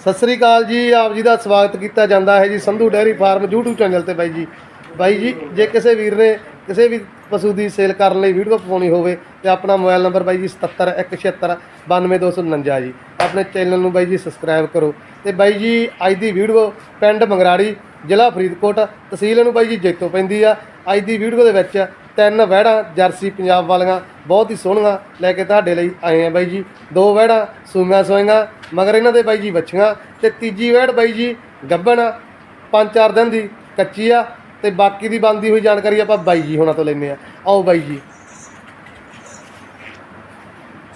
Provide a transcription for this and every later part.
ਸਤਿ ਸ੍ਰੀ ਅਕਾਲ ਜੀ, ਆਪ ਜੀ ਦਾ ਸਵਾਗਤ ਕੀਤਾ ਜਾਂਦਾ ਹੈ ਜੀ Sandhu dairy farm YouTube channel ਤੇ ਬਾਈ ਜੀ। ਬਾਈ ਜੀ, ਜੇ ਕਿਸੇ ਵੀਰ ਨੇ ਕਿਸੇ ਵੀ ਪਸ਼ੂ ਦੀ ਸੇਲ ਕਰਨ ਲਈ ਵੀਡੀਓ ਪਾਉਣੀ ਹੋਵੇ ਤੇ ਆਪਣਾ ਮੋਬਾਈਲ ਨੰਬਰ ਬਾਈ ਜੀ 77 92249 ਜੀ। ਆਪਣੇ ਚੈਨਲ ਨੂੰ ਬਾਈ ਜੀ ਸਬਸਕ੍ਰਾਈਬ ਕਰੋ ਤੇ ਬਾਈ ਜੀ, ਅੱਜ ਦੀ ਵੀਡੀਓ ਪਿੰਡ ਮੰਗਰਾੜੀ, ਜ਼ਿਲ੍ਹਾ ਫਰੀਦਕੋਟ, ਤਹਿਸੀਲ ਨੂੰ ਬਾਈ ਜੀ ਜੈਤੋ ਪੈਂਦੀ ਆ। ਅੱਜ ਦੀ ਵੀਡੀਓ ਦੇ ਵਿੱਚ ਤਿੰਨ ਵਹਿੜਾਂ ਜਰਸੀ ਪੰਜਾਬ ਵਾਲੀਆਂ ਬਹੁਤ ਹੀ ਸੋਹਣੀਆਂ ਲੈ ਕੇ ਤੁਹਾਡੇ ਲਈ ਆਏ ਆ ਬਾਈ ਜੀ। ਦੋ ਵਹਿੜਾਂ ਸੂਈਆਂ ਸੋਈਆਂ ਮਗਰ ਇਹਨਾਂ ਦੇ ਬਾਈ ਜੀ ਬੱਚੀਆਂ ਤੇ ਤੀਜੀ ਵਹਿੜ ਬਾਈ ਜੀ ਗੱਬਣ ਪੰਜ ਚਾਰ ਦਿਨ ਦੀ ਕੱਚੀ ਆ ਤੇ ਬਾਕੀ ਦੀ ਬੰਦੀ ਹੋਈ ਜਾਣਕਾਰੀ ਆਪਾਂ ਬਾਈ ਜੀ ਹੁਣਾਂ ਤੋਂ ਲੈਨੇ ਆ ਆਓ ਬਾਈ ਜੀ।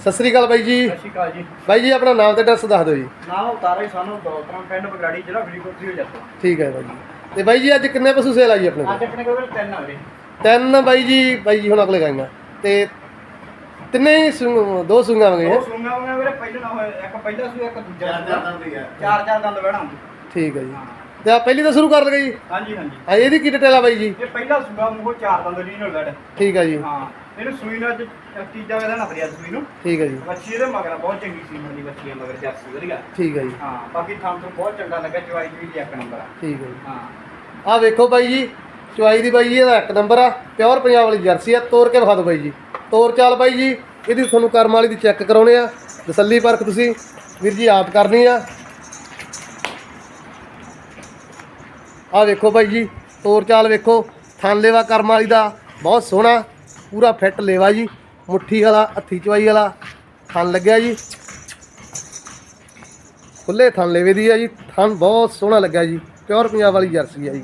ਸਤਿ ਸ੍ਰੀ ਅਕਾਲ ਬਾਈ ਜੀ। ਸਤਿ ਸ਼੍ਰੀ ਅਕਾਲ ਜੀ। ਬਾਈ ਜੀ ਆਪਣਾ ਨਾਮ ਤੇ ਐਡਰੈਸ ਦੱਸ ਦਿਓ ਜੀ। ਨਾਮ ਉਤਾਰਾ ਹੀ ਸਾਨੂੰ ਡਾਕਟਰਾਂ ਪਿੰਡ ਬਗਰਾੜੀ ਜਿਹੜਾ ਫਰੀਦਕੋਟ ਸੀ ਹੋ ਜਾਂਦਾ ਠੀਕ ਹੈ ਬਾਈ ਜੀ। ਤੇ ਬਾਈ ਜੀ ਅੱਜ ਕਿੰਨੇ ਪਸ਼ੂ ਸੇਲ ਆ ਜੀ ਆਪਣੇ ਕੋਲ? ਅੱਜ ਆਪਣੇ ਕੋਲ ਤਿੰਨ ਆ ਵੀਰੇ। ਤਿੰਨ ਬਾਈ ਜੀ ਬਾਈ ਜੀ ਹੁਣ ਅਗਲੇ ਗਾਈਆਂ। ਤੇ ਤਿੰਨੇ ਹੀ ਸੂ- ਦੋ ਸੂਈਆਂ ਹੋ ਗਈਆਂ। ਉਹ ਸੁਣਨਾ ਉਹਨਾਂ ਵੀਰੇ ਪਹਿਲਾਂ ਨਾ ਹੋਇਆ ਇੱਕ ਪਹਿਲਾ ਸੀ ਇੱਕ ਦੂਜਾ ਚਾਰ ਚਾਰ ਦੰਦ ਬਹਿਣਾ। ਹੁੰਦੀ ਠੀਕ ਹੈ ਜੀ। ਤੇ ਆ ਪਹਿਲੀ ਤਾਂ ਸ਼ੁਰੂ ਕਰ ਲਗੇ ਜੀ। ਹਾਂਜੀ ਹਾਂਜੀ। ਆ ਇਹਦੀ ਕੀ ਡਿਟੇਲ ਆ ਬਾਈ ਜੀ? ਇਹ ਪਹਿਲਾ ਸੂਆ ਮੂੰਹ ਚਾਰ ਦੰਦ ਰੀਨਲ ਬੈਡ ਠੀਕ ਹੈ ਜੀ। ਹਾਂ। ਇਹਨੂੰ ਸੂਈ ਨਾਲ ਅੱਜ ਤੀਜਾ ਵੇਦਾ ਨਾ ਫਰਿਆ ਸੂਈ ਨੂੰ। ਠੀਕ ਹੈ ਜੀ। ਬੱਚੀ ਇਹਦੇ ਮਗਰ ਬਹੁਤ ਚੰਗੀ ਸੀ ਮਰਦੀ ਬੱਚੀ ਹੈ ਮਗਰ ਜਰਸੀ ਵਧੀਆ। ਠੀਕ ਹੈ ਜੀ। ਹਾਂ। ਬਾਕੀ ਥਾਂ ਤੋਂ ਬਹੁਤ ਚੰਗਾ ਲੱਗਾ ਚਵਾਈ ਵੀ ਇੱਕ ਨੰਬਰ ਆ। ਠੀਕ ਹੈ ਜੀ। ਹਾਂ। ਆ ਵੇਖੋ ਬਾਈ ਜੀ। ਚੁਆਈ ਦੀ ਬਾਈ ਜੀ, ਇਹਦਾ ਇੱਕ ਨੰਬਰ ਆ ਪਿਓਰ ਪੰਜਾਬ ਵਾਲੀ ਜਰਸੀ ਆ, ਤੋਰ ਕੇ ਵਿਖਾ ਦਿਓ ਬਾਈ ਜੀ। ਤੋੜ ਚਾਲ ਬਾਈ ਜੀ, ਇਹਦੀ ਤੁਹਾਨੂੰ ਕਰਮ ਵਾਲੀ ਦੀ ਚੈੱਕ ਕਰਾਉਣੇ ਆ, ਤਸੱਲੀ ਪਰਖ ਤੁਸੀਂ, ਵੀਰ ਜੀ ਆਪ ਕਰਨੀ ਆ। ਆ ਵੇਖੋ ਬਾਈ ਜੀ, ਤੋਰ ਚਾਲ ਵੇਖੋ ਥਣ ਲੇਵਾ ਕਰਮ ਵਾਲੀ ਦਾ, ਬਹੁਤ ਸੋਹਣਾ, ਪੂਰਾ ਫਿੱਟ ਲੇਵਾ ਜੀ, ਮੁੱਠੀ ਵਾਲਾ, ਹੱਥੀ ਚਵਾਈ ਵਾਲਾ ਥਣ ਲੱਗਿਆ ਜੀ। ਖੁੱਲੇ ਥਣ ਲੇਵੇ ਦੀ ਆ ਜੀ ਥਣ ਬਹੁਤ ਸੋਹਣਾ ਲੱਗਿਆ ਜੀ ਪਿਓਰ ਪੰਜਾਬ ਵਾਲੀ ਜਰਸੀ ਆ ਜੀ।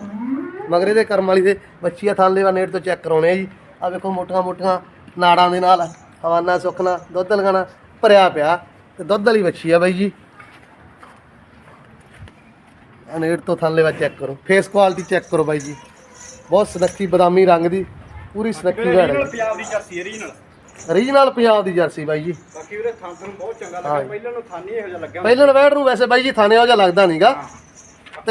ਮਗਰ ਇਹਦੇ ਕਰਮ ਵਾਲੀ ਦੇ ਬੱਚੀਆਂ ਥਣ ਲੇਵਾ ਨੇੜ ਤੋਂ ਚੈੱਕ ਕਰਾਉਣੇ ਆ ਜੀ। ਆ ਵੇਖੋ ਮੋਟੀਆਂ ਮੋਟੀਆਂ ਨਾੜਾਂ ਦੇ ਨਾਲ ਹਵਾਨਾ ਸੁੱਕਣਾ ਦੁੱਧ ਲਗਾਣਾ ਭਰਿਆ ਪਿਆ। ਤੇ ਦੁੱਧ ਵਾਲੀ ਬੱਚੀ ਆ ਬਾਈ ਜੀ। ਨੇੜ ਤੋਂ ਥਣ ਲੇਵਾ ਚੈੱਕ ਕਰੋ। ਫੇਸ ਕੁਆਲਿਟੀ ਚੈੱਕ ਕਰੋ ਬਾਈ ਜੀ। ਬਹੁਤ ਸੁਨੱਖੀ ਬਦਾਮੀ ਰੰਗ ਦੀ ਪੂਰੀ ਸੁਨੱਖੀ ਵੈੜ ਰੀਨਲ ਪੰਜਾਬ ਦੀ ਜਰਸੀ ਰੀਨਲ ਰੀਜਨਲ ਪੰਜਾਬ ਦੀ ਜਰਸੀ ਬਾਈ ਜੀ। ਬਾਕੀ ਵੀਰੇ ਥਾਂ ਤੋਂ ਬਹੁਤ ਚੰਗਾ ਹਾਂ ਲੱਗਾ। ਪਹਿਲਾਂ ਨੂੰ ਥਾਨੀ ਇਹੋ ਜਿਹਾ ਲੱਗਿਆ ਪਹਿਲਾਂ ਵੈੜ ਨੂੰ ਵੈਸੇ ਬਾਈ ਜੀ ਥਾਣੇ ਉਹ ਜਿਹਾ ਲੱਗਦਾ ਨਹੀਂਗਾ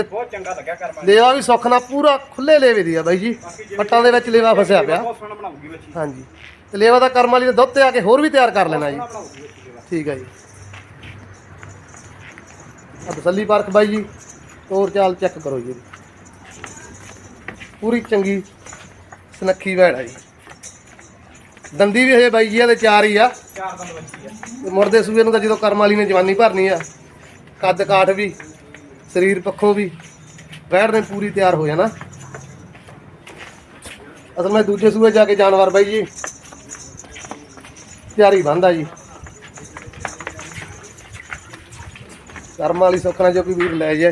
ਤੇ ਬਹੁਤ ਚੰਗਾ ਲੱਗਿਆ ਕਰਮਾ ਲੇਵਾ ਵੀ ਸੁੱਖ ਨਾਲ ਪੂਰਾ ਖੁੱਲੇ ਲੇਵੇ ਦੀ ਆ ਬਾਈ ਜੀ। ਪੱਟਾਂ ਦੇ ਵਿੱਚ ਲੇਵਾ ਫਸਿਆ ਪਿਆ। ਬਹੁਤ ਸੋਹਣਾ ਬਣਾਉਗੀ ਬੱਚੀ। ਹਾਂਜੀ। ਤੇ ਲੇਵਾ ਦਾ ਕਰਮ ਵਾਲੀ ਦੇ ਦੁੱਧ ਤੇ ਆ ਕੇ ਹੋਰ ਵੀ ਤਿਆਰ ਕਰ ਲੈਣਾ ਜੀ। ਠੀਕ ਹੈ ਜੀ। ਆ ਤਸੱਲੀ ਪਾਰਕ ਬਾਈ ਜੀ। ਤੋਰ ਚਾਲ ਚੈੱਕ ਕਰੋ ਜੀ। ਪੂਰੀ ਚੰਗੀ ਸੁਨੱਖੀ ਵੈੜ ਆ ਜੀ। ਦੰਦੀ ਵੀ ਹਜੇ ਬਾਈ ਜੀ ਇਹਦੇ ਚਾਰ ਹੀ ਆ। ਚਾਰ ਦੰਦ ਬੱਚੀ ਆ। ਮੁਰਦੇ ਸੂਏ ਨੂੰ ਤਾਂ ਜਦੋਂ ਕਰਮ ਵਾਲੀ ਨੇ ਜਵਾਨੀ ਭਰਨੀ ਆ। ਕੱਦ ਕਾਠ ਵੀ। ਸਰੀਰ ਪੱਖੋਂ ਵੀ ਵੈੜ ਨੇ ਪੂਰੀ ਤਿਆਰ ਹੋ ਜਾਣਾ। ਅਸਲ ਮੈਂ ਦੂਜੇ ਸੂਏ ਜਾ ਕੇ ਜਾਨਵਰ ਬਾਈ ਜੀ। ਤਿਆਰੀ ਬੰਦਾ ਜੀ। ਕਰਮ ਵਾਲੀ ਸੁੱਖਣਾ ਜੋ ਕਿ ਵੀਰ ਲੈ ਜਾਏ,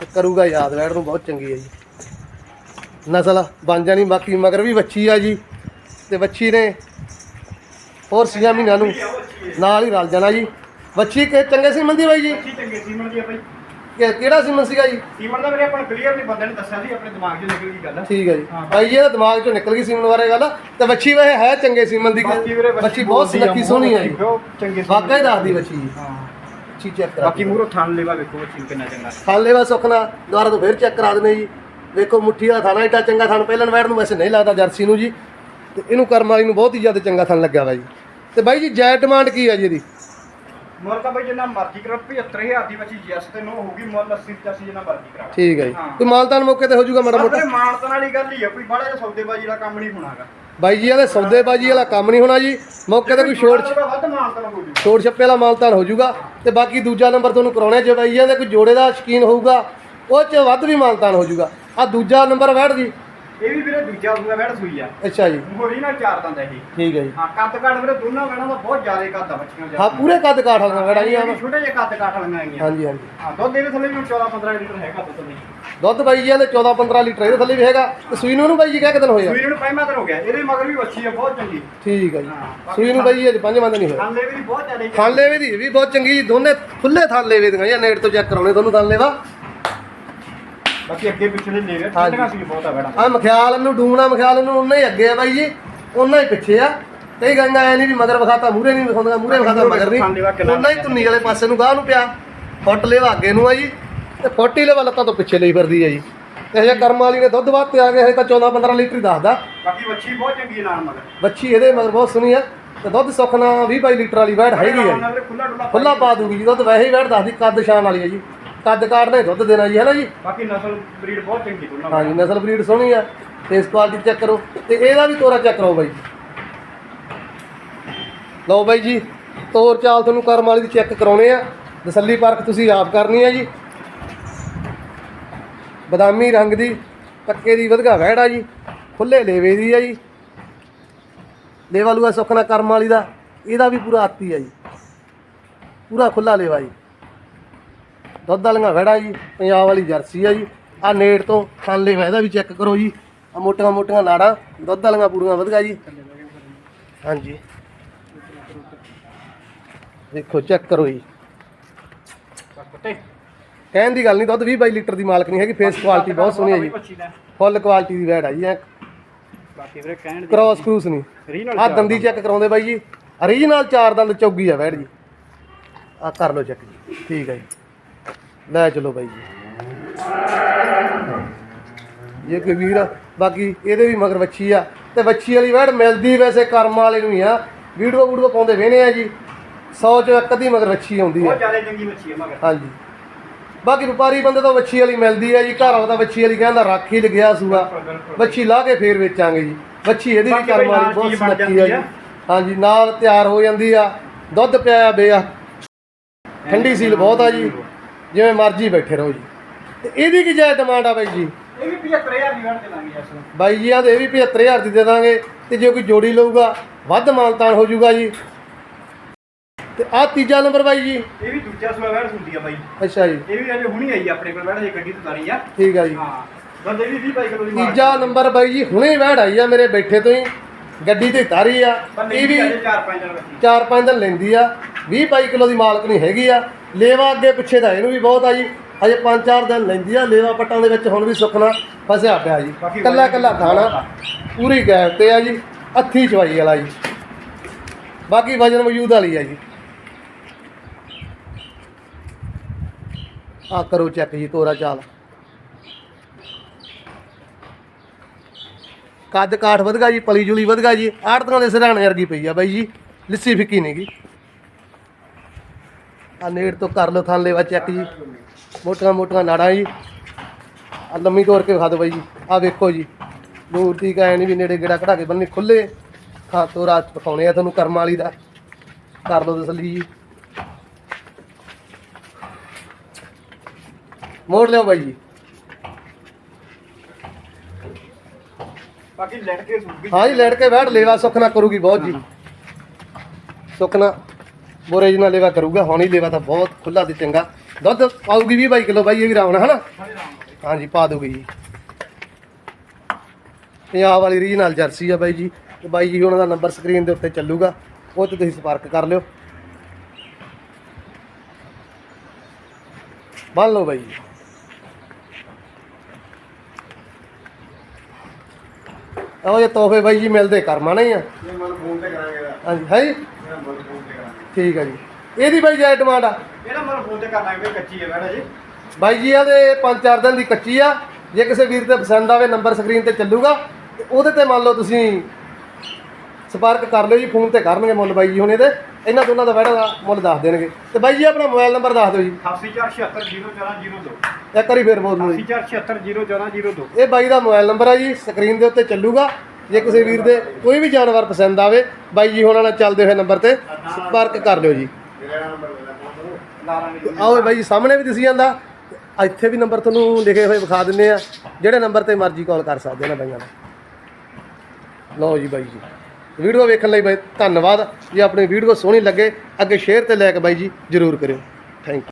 ਤੇ ਕਰੂਗਾ ਯਾਦ ਵੈੜ ਨੂੰ ਬਹੁਤ ਚੰਗੀ ਹੈ ਜੀ। ਨਸਲ ਬਣ ਜਾਣੀ, ਬਾਕੀ ਮਗਰ ਵੀ ਵੱਛੀ ਆ ਜੀ, ਤੇ ਵੱਛੀ ਨੇ ਹੋਰ ਸੀਆਂ ਮਹੀਨਿਆਂ ਨੂੰ ਨਾਲ ਹੀ ਰਲ ਜਾਣਾ ਜੀ। ਵੱਛੀ ਕਿ ਚੰਗੇ ਸੀ ਦੀ ਬਾਈ ਜੀ? ਬੱਚੀ ਚੰਗੇ ਸੀਮਨ ਦੀ ਆ ਬਾਈ। ਕਿ- ਕਿਹੜਾ ਸੀਮਨ ਸੀਗਾ ਜੀ? ਸੀਮਨ ਦਾ ਮੇਰੇ ਆਪਾਂ ਕਲੀਅਰ ਨਹੀਂ ਬੰਦੇ ਨੇ ਦੱਸਿਆ ਸੀ ਆਪਣੇ ਦਿਮਾਗ 'ਚ ਨਿਕਲ ਗਈ ਗੱਲ। ਠੀਕ ਹੈ ਜੀ। ਹਾਂ। ਬਾਈ ਜੀ ਇਹਦਾ ਦਿਮਾਗ ਚੋਂ ਨਿਕਲ ਗਈ ਸੀਮਨ ਬਾਰੇ ਗੱਲ। ਤੇ ਵੱਛੀ ਵੈਸੇ ਹੈ ਚੰਗੇ ਸੀਮਨ ਦੀ। ਵੱਛੀ ਬਹੁਤ ਬੋਲਦੀ ਆ, ਸੁਨੱਖੀ ਸੋਹਣੀ ਹੈ ਜੀ। ਬਹੁਤ ਚੰਗੇ ਸੀਮਨ ਵਾਕਈ ਦੱਸਦੀ ਜੀ। ਹਾਂ। ਅੱਛੀ ਚੈੱਕ ਕਰਾ ਬਾਕੀ ਮੂਰੋ ਥਣ ਲੈਵਾ ਵੇਖੋ ਬੱਚੀ ਨੂੰ ਕਿੰਨਾ ਚੰਗਾ। ਖਾਲੇ ਵਾ ਸੁਖਨਾ ਦੁਬਾਰਾ ਤੋਂ ਫੇਰ ਚੈੱਕ ਕਰਾ ਦਨੇ ਜੀ। ਵੇਖੋ ਮੁੱਠੀ ਦਾ ਥਾਣਾ ਏਡਾ ਚੰਗਾ ਥਣ ਪਹਿਲਾਂ ਵੈੜ ਨੂੰ ਵੈਸੇ ਨਹੀਂ ਲੱਗਦਾ ਜਰਸੀ ਨੂੰ ਜੀ। ਤੇ ਇਹਨੂੰ ਕਰਮ ਵਾਲੀ ਨੂੰ ਬਹੁਤ ਹੀ ਜ਼ਿਆਦਾ ਚੰਗਾ ਥਣ ਲੱਗਿਆ ਵਾ ਜੀ। ਤੇ ਬਾਈ ਜੀ ਜੈ ਡਿਮਾਂਡ ਕੀ ਹੈ ਜੀ ਇਹਦੀ? ਮੁੱਲ ਤਾਂ ਬਾਈ ਜਿੰਨਾ ਮਰਜ਼ੀ ਕਰੋ 75000 ਦੀ ਬੱਚੀ ਜੈਸ ਤੇ ਨੋ ਹੋਊਗੀ ਮੁੱਲ 80 85 ਜਿੰਨਾ ਮਰਜ਼ੀ ਕਰਾ ਠੀਕ ਹੈ ਜੀ। ਹਾਂ। ਕੋਈ ਮਾਲਤਾਨ ਮੌਕੇ ਤੇ ਹੋ ਜਾਊਗਾ ਮਾੜਾ ਮੋਟਾ? ਆਪਣੇ ਮਾਨਤਨ ਵਾਲੀ ਗੱਲ ਹੀ ਆ ਕੋਈ ਬੜਾ ਜਿਹਾ ਸੌਦੇਬਾਜ਼ੀ ਦਾ ਕੰਮ ਨਹੀਂ ਹੋਣਾਗਾ। ਬਾਈ ਜੀ ਇਹਦੇ ਸੌਦੇਬਾਜੀ ਵਾਲਾ ਕੰਮ ਨਹੀਂ ਹੋਣਾ ਜੀ। ਮੌਕੇ ਤੇ ਕੋਈ ਛੋੜ ਵੱਧ ਮਾਨਤਨ ਹੋ ਜੂ ਛੋੜ ਛੱਪੇ ਵਾਲਾ ਮਾਲਤਾਨ ਹੋ ਜਾਊਗਾ। ਤੇ ਬਾਕੀ ਦੂਜਾ ਨੰਬਰ ਤੁਹਾਨੂੰ ਕਰਾਉਣਾ ਜੇ ਬਾਈ ਇਹਦੇ ਕੋਈ ਜੋੜੇ ਦਾ ਸ਼ਕੀਨ ਹੋਊਗਾ ਉਹ ਚ ਵੱਧ ਵੀ ਮਾਲਤਾਨ ਹੋ ਜਾਊਗਾ। ਆ ਦੂਜਾ ਨੰਬਰ ਵੈੜ ਜੀ ਇਹ ਵੀ ਵੀਰੇ ਦੂਜਾ ਸੂਆ ਬੈਠ ਸੂਈ ਆ। ਅੱਛਾ ਜੀ। ਹੋਰੀ ਨਾਲ ਚਾਰ ਦੰਦ ਇਹ। ਠੀਕ ਹੈ ਜੀ। ਹਾਂ ਕੱਦ ਕਾਠ ਵੀਰੇ ਦੋਨਾਂ ਵੈਣਾਂ ਦਾ ਬਹੁਤ ਜ਼ਿਆਦਾ ਕੱਦ ਆ ਬੱਚੀਆਂ ਹਾਂ ਪੂਰੇ ਕੱਦ ਕਾਠ ਵਾਲੀਆਂ ਵੈੜਾਂ ਜੀ ਇਹ ਵੀ ਛੋਟੇ ਜਿਹੇ ਕੱਦ ਕਾਠ ਵਾਲੀਆਂ ਆਈਆਂ ਹਾਂਜੀ ਹਾਂਜੀ। ਹਾਂ ਦੁੱਧ ਇਹਦੇ ਥੱਲੇ ਵੀ 14 15 ਲੀਟਰ ਹੈਗਾ ਦੁੱਧ ਨਹੀਂ ਦੁੱਧ ਬਾਈ ਜੀ ਇਹਦੇ 14 15 ਲੀਟਰ ਇਹਦੇ ਥੱਲੇ ਵੀ ਹੈਗਾ। ਤੇ ਸੂਈ ਨੂੰ ਬਾਈ ਜੀ ਕਿਹ ਦਿਨ ਹੋਏ ਆ ਸੂਈ ਨੂੰ ਹੋ ਗਿਆ। ਇਹਦੇ ਮਗਰ ਵੀ ਵੱਛੀ ਆ ਬਹੁਤ ਚੰਗੀ। ਠੀਕ ਹੈ ਜੀ। ਸੂਈ ਨੂੰ ਬਾਈ ਜੀ ਅੱਜ ਪੰਜ ਮੰਦ ਨਹੀਂ ਹੋਇਆ ਖਾਂਦੇ ਵੀ ਬਹੁਤ ਜ਼ਿਆਦਾ ਥਾਂ ਲੇਵੇ ਦੀ ਵੀ ਬਹੁਤ ਚੰਗੀ ਜੀ ਦੋਨੇ ਖੁੱਲੇ ਥਾਂ ਲੇਵੇ ਦੀਆਂ ਜਾਂ ਨੇੜ ਤੋਂ ਚੈੱਕ ਕਰਾਉਣੇ ਤੁਹਾਨੂੰ ਥਾਂ ਲੇਵਾ। ਬਾਕੀ ਅੱਗੇ ਪਿੱਛੇ ਦੇ ਲੈ ਹਾਂਜੀ। ਠੰਡੀਆਂ ਸੀ ਬਹੁਤ ਆ ਬੈਣਾ ਆ ਮਖਿਆਲ ਨੂੰ ਡੂਮਣਾ ਮਖਿਆਲ ਨੂੰ ਉਹਨਾਂ ਹੀ ਅੱਗੇ ਆ ਬਾਈ ਜੀ। ਉਹਨਾਂ ਹੀ ਪਿੱਛੇ ਆ। ਕਈ ਗੰਗਾ ਐ ਨਹੀਂ ਵੀ ਮਗਰ ਵਿਖਾਤਾ ਮੂਰੇ ਨਹੀਂ ਵਿਖਾਉਂਦਾ ਮੂਰੇ ਵਿਖਾਤਾ ਮਗਰ ਨਹੀਂ। ਉਹਨਾਂ ਹੀ ਧੁੰਨੀ ਵਾਲੇ ਪਾਸੇ ਨੂੰ ਗਾਹ ਨੂੰ ਪਿਆ। ਫੁੱਟ ਲੇਵਾ ਅੱਗੇ ਨੂੰ ਆ ਜੀ। ਤੇ ਫੋਟੀ ਲੇਵਾ ਲੱਤਾਂ ਤੋਂ ਪਿੱਛੇ ਲਈ ਫਿਰਦੀ ਆ ਜੀ। ਤੇ ਹਜੇ ਕਰਮ ਵਾਲੀ ਨੇ ਦੁੱਧ ਵੱਧ ਤੇ ਆ ਗਿਆ ਹਜੇ ਤਾਂ 14 15 ਲੀਟਰ ਹੀ ਦੱਸਦਾ। ਬਾਕੀ ਵੱਛੀ ਬਹੁਤ ਚੰਗੀ ਨਾਲ ਮਗਰ। ਬੱਚੀ ਇਹਦੇ ਮਗਰ ਬਹੁਤ ਸੋਹਣੀ ਆ। ਤੇ ਦੁੱਧ ਸੁਖਣਾ 20 22 ਲੀਟਰ ਵਾਲੀ ਵੈੜ ਹੈਗੀ ਆ ਜੀ। ਖੁੱਲਾ ਡੁੱਲਾ ਖੁੱਲਾ ਪਾ ਦੂਗੀ ਜੀ। ਦੁੱਧ ਵੈਸੇ ਹੀ ਵੈੜ ਦੱਸਦੀ ਕੱਦ ਸ਼ਾਨ ਵਾਲੀ ਹੈ ਜੀ। ਕੱਦ ਕਾਠ ਨੇ ਦੁੱਧ ਦੇਣਾ ਜੀ ਹੈ ਨਾ ਜੀ? ਬਾਕੀ ਨਸਲ ਬਰੀਡ ਬਹੁਤ ਚੰਗੀ ਦੋਨਾਂ ਹਾਂਜੀ ਨਸਲ ਬਰੀਡ ਸੋਹਣੀ ਆ ਫੇਸ ਕੁਆਲਿਟੀ ਚੈੱਕ ਕਰੋ ਤੇ ਇਹਦਾ ਵੀ ਤੋਰਾ ਚੈੱਕ ਕਰੋ ਬਾਈ ਲਓ ਬਾਈ ਜੀ ਤੋਰ ਚਾਲ ਤੁਹਾਨੂੰ ਕਰਮ ਵਾਲੀ ਦੀ ਚੈੱਕ ਕਰਾਉਣੇ ਆ। ਤਸੱਲੀ ਪਰਖ ਤੁਸੀਂ ਆਪ ਕਰਨੀ ਆ ਜੀ। ਬਦਾਮੀ ਰੰਗ ਦੀ ਪੱਕੇ ਦੀ ਵਧਗਾ ਵਹਿੜਾ ਜੀ ਖੁੱਲੇ ਲੇਵੇ ਦੀ ਆ ਜੀ। ਲੇਵਾ ਲੂਆ ਸੁਖਣਾ ਕਰਮ ਵਾਲੀ ਦਾ ਇਹਦਾ ਵੀ ਪੂਰਾ ਆਤੀ ਆ ਜੀ। ਪੂਰਾ ਖੁੱਲਾ ਲੇਵਾ ਜੀ। ਦੁੱਧ ਵਾਲੀਆਂ ਵਹਿੜਾ ਜੀ ਪੰਜਾਬ ਵਾਲੀ ਜਰਸੀ ਆ ਜੀ। ਆ ਨੇੜ ਤੋਂ ਥਾਲੇ ਇਹਦਾ ਵੀ ਚੈੱਕ ਕਰੋ ਜੀ। ਆ ਮੋਟੀਆਂ ਮੋਟੀਆਂ ਨਾੜਾਂ ਦੁੱਧ ਵਾਲੀਆਂ ਪੂਰੀਆਂ ਵਧਗਾ ਜੀ। ਹਾਂਜੀ। ਦੇਖੋ ਚੈੱਕ ਕਰੋ ਜੀ। ਕਹਿਣ ਦੀ ਗੱਲ ਨਹੀਂ ਦੁੱਧ 20 22 ਲੀਟਰ ਦੀ ਮਾਲਕ ਨਹੀਂ ਹੈਗੀ ਫੇਸ ਕੁਆਲਿਟੀ ਬਹੁਤ ਸੋਹਣੀ ਹੈ ਜੀ। ਫੁੱਲ ਕੁਆਲਿਟੀ ਦੀ ਵੈੜ ਆ ਜੀ ਬਾਕੀ ਵੀਰੇ ਕਹਿਣ ਦੀ ਕ੍ਰਾਸ ਕਰੂਸ ਨਹੀਂ। ਆ ਦੰਦੀ ਚੈੱਕ ਕਰਾਉਂਦੇ ਬਾਈ ਜੀ। ਓਰੀਜਨਲ ਚਾਰ ਦੰਦ ਚੌਗੀ ਆ ਵੈੜ ਜੀ। ਆ ਕਰ ਲਓ ਚੈੱਕ ਜੀ। ਠੀਕ ਹੈ ਜੀ। ਲੈ ਚਲੋ ਬਾਈ ਜੀ। ਇਹ ਕੋਈ ਵੀਰ ਬਾਕੀ ਇਹਦੇ ਵੀ ਮਗਰ ਵੱਛੀ ਆ। ਤੇ ਵੱਛੀ ਵਾਲੀ ਵੈੜ ਮਿਲਦੀ ਵੈਸੇ ਕਰਮ ਵਾਲੇ ਨੂੰ ਹੀ ਆ। ਵੀਡੀਓ ਵੀਡੀਓ ਪਾਉਂਦੇ ਵੇਨੇ ਆ ਜੀ। 100 ਚ ਇੱਕ ਅੱਧੀ ਮਗਰ ਵੱਛੀ ਆਉਂਦੀ ਬਹੁਤ ਆ ਜ਼ਿਆਦਾ ਚੰਗੀ ਬੱਚੀ ਹੈ ਮਗਰ। ਹਾਂਜੀ। ਬਾਕੀ ਵਪਾਰੀ ਬੰਦੇ ਤੋਂ ਵੱਛੀ ਵਾਲੀ ਮਿਲਦੀ ਆ ਜੀ। ਘਰ ਵਾਲਾ ਤਾਂ ਵੱਛੀ ਵਾਲੀ ਕਹਿੰਦਾ ਰੱਖ ਹੀ ਲਗਿਆ ਸੂਆ। ਵੱਛੀ ਲਾ ਕੇ ਫੇਰ ਵੇਚਾਂਗੇ ਜੀ। ਵੱਛੀ ਇਹਦੀ ਵੀ ਕਰਮ ਵਾਲੀ ਬਹੁਤ ਸੁਨੱਖੀ ਆ ਜੀ। ਹਾਂਜੀ ਨਾਲ ਤਿਆਰ ਹੋ ਜਾਂਦੀ ਆ। ਦੁੱਧ ਪਿਆਇਆ ਬੇਆ ਠੰਡੀ ਸੀਲ ਬਹੁਤ ਆ ਜੀ। ਜਿਵੇਂ ਮਰਜ਼ੀ ਬੈਠੇ ਰਹੋ ਜੀ। ਤੇ ਇਹਦੀ ਕੀ ਜਾਇ ਡਿਮਾਂਡ ਆ ਬਾਈ ਜੀ? ਇਹ ਵੀ 75000 ਦੀ ਵੜ ਤੇ ਲਾਂਗੇ ਇਸ ਨੂੰ ਬਾਈ ਜੀ ਆ ਤੇ ਇਹ ਵੀ 75000 ਦੀ ਦੇ ਦਾਂਗੇ। ਤੇ ਜੇ ਕੋਈ ਜੋੜੀ ਲਊਗਾ ਵੱਧ ਮਾਨਤਾਨ ਹੋ ਜਾਊਗਾ ਜੀ। ਤੇ ਆ ਤੀਜਾ ਨੰਬਰ ਬਾਈ ਜੀ। ਇਹ ਵੀ ਦੂਜਾ ਸੂਆ ਵੜ ਹੁੰਦੀ ਆ ਬਾਈ। ਅੱਛਾ ਜੀ। ਇਹ ਵੀ ਅਜੇ ਹੁਣੀ ਆਈ ਆ ਆਪਣੇ ਕੋਲ ਵੜ ਜੇ ਗੱਡੀ ਤੋਂ ਤਾਰੀ ਆ। ਠੀਕ ਆ ਜੀ। ਹਾਂ ਬੰਦੇ ਵੀ 20 ਬਾਈ ਕਿਲੋ ਦੀ ਮਾਰ ਤੀਜਾ ਨੰਬਰ ਬਾਈ ਜੀ ਹੁਣੇ ਵੈੜ ਆਈ ਆ ਮੇਰੇ ਬੈਠੇ ਤੋਂ ਹੀ। ਗੱਡੀ ਤੇ ਤਾਰੀ ਆ। ਇਹ ਵੀ ਵੀ ਅਜੇ 4-5 ਦਿਨ ਬੱਚੀ 4-5 ਦਿਨ ਲੈਂਦੀ ਆ। 20 22 ਕਿਲੋ ਦੀ ਮਾਲਕ ਨਹੀਂ ਹੈਗੀ ਆ। ਲੇਵਾ ਅੱਗੇ ਪਿੱਛੇ ਦਾ ਇਹਨੂੰ ਵੀ ਬਹੁਤ ਆ ਜੀ। ਅਜੇ 5-4 ਦਿਨ ਲੈਂਦੀ ਆ ਲੇਵਾ ਪੱਟਾਂ ਦੇ ਵਿੱਚ ਹੁਣ ਵੀ ਸੁੱਕਣਾ ਫਸਿਆ ਪਿਆ ਜੀ। ਕੱਲਾ ਕੱਲਾ ਖਾਣਾ ਪੂਰੀ ਗੈਪ ਤੇ ਆ ਜੀ ਅੱਥੀ ਚਵਾਈ ਵਾਲਾ ਜੀ। ਬਾਕੀ ਵਜਨ ਮੌਜੂਦ ਵਾਲੀ ਆ ਜੀ। ਆ ਕਰੋ ਚੈੱਕ ਜੀ ਤੋਰਾ ਚਾਲ। ਕੱਦ ਕਾਠ ਵਧਗਾ ਜੀ ਪਲੀ ਜੁਲੀ ਵਧਗਾ ਜੀ। ਆੜਤਾਂ ਦੇ ਸਿਰਾਣੇ ਵਰਗੀ ਪਈ ਆ ਬਾਈ ਜੀ ਲਿੱਸੀ ਫਿੱਕੀ ਨਹੀਂਗੀ ਆ ਨੇੜ ਤੋਂ ਕਰ ਲਓ ਥਾਂ ਲੈਵਾ ਚੈੱਕ ਜੀ। ਮੋਟੀਆਂ ਮੋਟੀਆਂ ਨਾੜਾਂ ਜੀ। ਆ ਲੰਮੀ ਤੋਰ ਕੇ ਵਿਖਾ ਦਿਓ ਬਾਈ ਜੀ। ਆ ਵੇਖੋ ਜੀ। ਦੂਰ ਦੀ ਕਾਇ ਨਹੀਂ ਵੀ ਨੇੜੇ ਗੇੜਾ ਕਢਾ ਕੇ ਬੰਨੇ ਖੁੱਲੇ ਹਾਂ ਤੋਰਾ ਵਿਖਾਉਣੇ ਆ ਤੁਹਾਨੂੰ ਕਰਮ ਵਾਲੀ ਦਾ। ਕਰ ਲਓ ਤਸੱਲੀ ਜੀ। ਮੋੜ ਲਿਓ ਬਾਈ ਜੀ। ਬਾਕੀ ਲੜ ਕੇ ਸੂਗੀ ਹਾਂ ਜੀ ਲੈਟ ਕੇ ਬੈਠ ਲੇਵਾ ਸੁਖਨਾ ਕਰੂਗੀ ਬਹੁਤ ਜੀ। ਸੁਖਨਾ ਬੋਰੇ ਜੀ ਨਾਲ ਲੇਵਾ ਕਰੂਗਾ ਹੁਣ ਹੀ ਲੇਵਾ ਤਾਂ ਬਹੁਤ ਖੁੱਲਾ ਤੇ ਚੰਗਾ। ਦੁੱਧ ਪਾਊਗੀ 20 22 ਕਿਲੋ ਬਾਈ ਇਹ ਵੀ ਰਾਵਣ ਹਨਾ? ਹਾਂਜੀ ਪਾ ਦੂਗੀ ਜੀ। ਪੰਜਾਬ ਵਾਲੀ ਰੀਜਨਲ ਜਰਸੀ ਆ ਬਾਈ ਜੀ। ਤੇ ਬਾਈ ਜੀ ਉਹਨਾਂ ਦਾ ਨੰਬਰ ਸਕਰੀਨ ਦੇ ਉੱਤੇ ਚੱਲੂਗਾ। ਉਹ ਤੇ ਤੁਸੀਂ ਸੰਪਰਕ ਕਰ ਲਿਓ। ਮੰਨ ਲਓ ਬਾਈ ਜੀ। ਉਹ ਇਹ ਤੋਹਫੇ ਬਾਈ ਜੀ ਮਿਲਦੇ ਕਰਮਾਂ ਨਹੀਂ ਆ। ਇਹ ਮਨ ਫੋਨ ਤੇ ਕਰਾਂਗੇ ਹਾਂਜੀ ਹੈ ਜੀ ਇਹਦਾ ਮਨ ਫੋਨ ਤੇ ਕਰਾਂਗੇ ਠੀਕ ਆ ਜੀ। ਇਹਦੀ ਬਾਈ ਜਾਇ ਡਿਮਾਂਡ ਆ। ਇਹਦਾ ਮਨ ਫੋਨ ਤੇ ਕਰਨਾ ਵੀ ਕੱਚੀ ਹੈ ਵੜ ਜੀ। ਬਾਈ ਜੀ ਇਹਦੇ 5-4 ਦਿਨ ਦੀ ਕੱਚੀ ਆ। ਜੇ ਕਿਸੇ ਵੀਰ ਤੇ ਪਸੰਦ ਆਵੇ ਨੰਬਰ ਸਕਰੀਨ ਤੇ ਚੱਲੂਗਾ। ਤੇ ਉਹਦੇ ਤੇ ਮੰਨ ਲਓ ਤੁਸੀਂ ਸੰਪਰਕ ਕਰ ਲਿਓ ਜੀ ਫੋਨ ਤੇ ਕਰਨਗੇ ਮੁੱਲ ਬਾਈ ਜੀ ਹੁਣ ਇਹਦੇ। ਇਹਨਾਂ ਦੋਨਾਂ ਦਾ ਵੜਾ ਦਾ ਮੁੱਲ ਦੱਸ ਦੇਣਗੇ। ਤੇ ਬਾਈ ਜੀ ਆਪਣਾ ਮੋਬਾਈਲ ਨੰਬਰ ਦੱਸ ਦਿਓ ਜੀ। 8476701402 ਇੱਕ ਵਾਰੀ ਫੇਰ ਬੋਲ ਦਿਓ ਜੀ। 8476701402 ਇਹ ਬਾਈ ਦਾ ਮੋਬਾਈਲ ਨੰਬਰ ਆ ਜੀ ਸਕਰੀਨ ਦੇ ਉੱਤੇ ਚੱਲੂਗਾ। ਜੇ ਕਿਸੇ ਵੀਰ ਦੇ ਕੋਈ ਵੀ ਜਾਨਵਰ ਪਸੰਦ ਆਵੇ, ਬਾਈ ਜੀ ਹੁਣਾਂ ਨਾਲ ਚੱਲਦੇ ਹੋਏ ਨੰਬਰ ਤੇ ਸੰਪਰਕ ਕਰ ਲਿਓ ਜੀ। ਆਓ ਬਾਈ ਜੀ, ਸਾਹਮਣੇ ਵੀ ਦਿਸੀ ਜਾਂਦਾ। ਇੱਥੇ ਵੀ ਨੰਬਰ ਤੁਹਾਨੂੰ ਲਿਖੇ ਹੋਏ ਵਿਖਾ ਦਿੰਨੇ ਆ। ਜਿਹੜੇ ਨੰਬਰ ਤੇ ਮਰਜ਼ੀ ਕਾਲ ਕਰ ਸਕਦੇ ਨਾ ਬਾਈਆਂ ਨੂੰ ਲਓ ਜੀ ਬਾਈ ਜੀ। ਵੀਡੀਓ ਵੇਖਣ ਲਈ ਬਾਈ, ਧੰਨਵਾਦ। ਜੇ ਆਪਣੀ ਵੀਡੀਓ ਸੋਹਣੀ ਲੱਗੇ, ਅੱਗੇ ਸ਼ੇਅਰ ਤੇ ਲੈ ਕੇ ਬਾਈ ਜੀ ਜਰੂਰ ਕਰਿਓ। ਥੈਂਕ